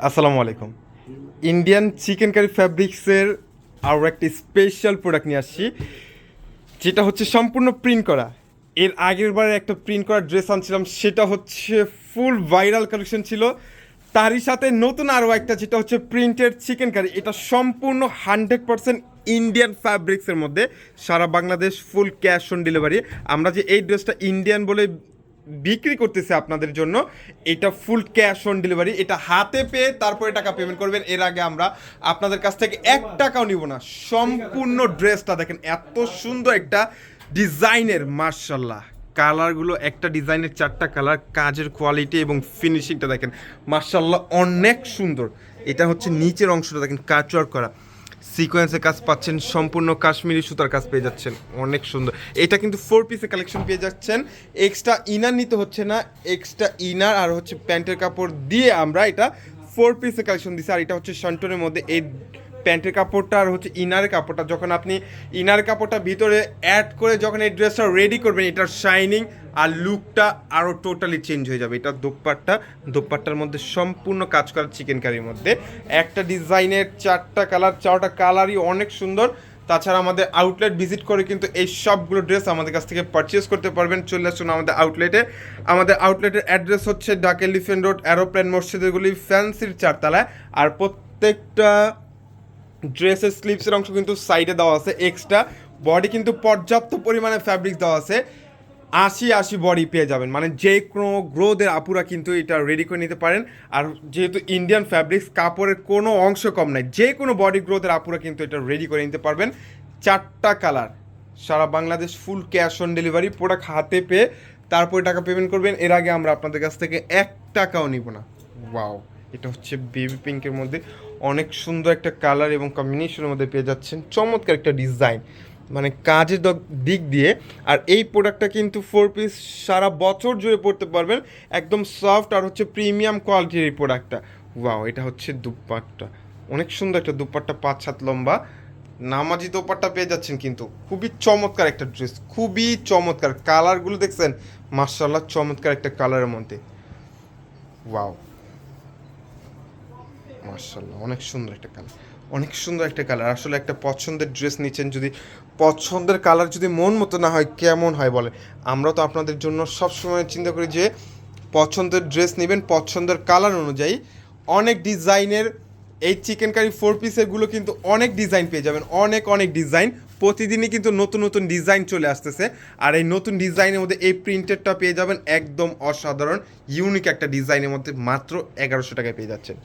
আসসালামু আলাইকুম। Indian chicken curry ফ্যাব্রিক্সের আরও একটি স্পেশাল প্রোডাক্ট নিয়ে আসছি, যেটা হচ্ছে সম্পূর্ণ প্রিন্ট করা। এর আগের বারে একটা প্রিন্ট করা ড্রেস আনছিলাম, সেটা হচ্ছে ফুল ভাইরাল কালেকশন ছিল। তারই সাথে নতুন আরও একটা, যেটা হচ্ছে প্রিন্টেড চিকেন কারি এটা সম্পূর্ণ হান্ড্রেড পার্সেন্ট ইন্ডিয়ান ফ্যাব্রিক্সের মধ্যে। সারা Bangladesh full cash on delivery আমরা যে এই ড্রেসটা ইন্ডিয়ান বলে বিক্রি করতেছে আপনাদের জন্য। এটা ফুল ক্যাশ অন ডেলিভারি এটা হাতে পেয়ে তারপরে টাকা পেমেন্ট করবেন। এর আগে আমরা আপনাদের কাছ থেকে এক টাকাও নিব না। সম্পূর্ণ ড্রেসটা দেখেন, এত সুন্দর একটা ডিজাইনের মার্শাল্লাহ কালারগুলো একটা ডিজাইনের চারটা কালার, কাজের কোয়ালিটি এবং ফিনিশিংটা দেখেন মার্শাল্লাহ অনেক সুন্দর। এটা হচ্ছে নিচের অংশটা দেখেন কাটওয়ার্ক করা। সিকোয়েন্সের কাজ পাচ্ছেন, সম্পূর্ণ কাশ্মীরি সুতার কাজ পেয়ে যাচ্ছেন। অনেক সুন্দর। এটা কিন্তু ফোর পিসের কালেকশন পেয়ে যাচ্ছেন। এক্সট্রা ইনার নিতে হচ্ছে না এক্সট্রা ইনার আর হচ্ছে প্যান্টের কাপড় দিয়ে আমরা এটা ফোর পিসের কালেকশন দিচ্ছি আর এটা হচ্ছে সন্টনের মধ্যে এই প্যান্টের কাপড়টা আর হচ্ছে ইনারের কাপড়টা। যখন আপনি ইনার কাপড়টা ভিতরে অ্যাড করে যখন এই ড্রেসটা রেডি করবেন, এটার শাইনিং আর লুকটা আরও টোটালি চেঞ্জ হয়ে যাবে। এটা দোপাট্টা, দোপাট্টার মধ্যে সম্পূর্ণ কাজ করা চিকেন কারির মধ্যে। একটা ডিজাইনের চারটা কালার চারটা কালারই অনেক সুন্দর। তাছাড়া আমাদের আউটলেট ভিজিট করে কিন্তু এই সবগুলো ড্রেস আমাদের কাছ থেকে পারচেস করতে পারবেন। চলে আসুন আমাদের আউটলেটে আমাদের আউটলেটের অ্যাড্রেস হচ্ছে ডাক এলিফেন্ট রোড, অ্যারোপ্লেন মসজিদগুলি ফ্যান্সির চারতলায়। আর প্রত্যেকটা ড্রেসের স্লিপসের অংশ কিন্তু সাইডে দেওয়া আছে এক্সট্রা বডি কিন্তু পর্যাপ্ত পরিমাণে ফ্যাব্রিক দেওয়া আছে। আশি আশি বডি পেয়ে যাবেন। মানে যে কোনো গ্রোদের আপুরা কিন্তু এটা রেডি করে নিতে পারেন। আর যেহেতু ইন্ডিয়ান ফ্যাব্রিক্স কাপড়ের কোনো অংশ কম নাই, যে কোনো বডি গ্রোদের আপুরা কিন্তু এটা রেডি করে নিতে পারবেন। চারটা colour Sara Bangladesh full cash on delivery product হাতে পেয়ে তারপরে টাকা পেমেন্ট করবেন। এর আগে আমরা আপনাদের কাছ থেকে এক টাকাও নিব না। ওয়াও এটা হচ্ছে বেবি পিঙ্কের মধ্যে। অনেক সুন্দর একটা কালার এবং কম্বিনেশনের মধ্যে পেয়ে যাচ্ছেন। চমৎকার একটা ডিজাইন মানে কাজের দিক দিয়ে। আর এই প্রোডাক্টটা কিন্তু ফোর পিস সারা বছর জুড়ে পড়তে পারবেন। একদম সফট আর হচ্ছে প্রিমিয়াম কোয়ালিটির এই প্রোডাক্টটা ওয়াও এটা হচ্ছে দুপাট্টা। অনেক সুন্দর একটা দুপাট্টা, পাঁচ সাত লম্বা। নামাজি দোপাট্টা পেয়ে যাচ্ছেন কিন্তু। খুবই চমৎকার একটা ড্রেস খুবই চমৎকার। কালারগুলো দেখছেন মার্শাল্লাহ চমৎকার একটা কালারের মধ্যে। ওয়াও মার্শাল্লাহ অনেক সুন্দর একটা কালার অনেক সুন্দর একটা কালার আসলে একটা পছন্দের ড্রেস নিচ্ছেন যদি, পছন্দের কালার যদি মন মতো না হয়, কেমন হয় বলে আমরা তো আপনাদের জন্য সবসময় চিন্তা করি যে, পছন্দের ড্রেস নেবেন, পছন্দের কালার অনুযায়ী অনেক ডিজাইনের এই চিকেন কারি ফোর পিসেরগুলো কিন্তু অনেক ডিজাইন পেয়ে যাবেন, অনেক অনেক ডিজাইন প্রতিদিনই কিন্তু নতুন নতুন ডিজাইন চলে আসতেছে। আর এই নতুন ডিজাইনের মধ্যে এই প্রিন্টেডটা পেয়ে যাবেন একদম অসাধারণ ইউনিক একটা ডিজাইনের মধ্যে মাত্র এগারোশো টাকায় পেয়ে যাচ্ছেন।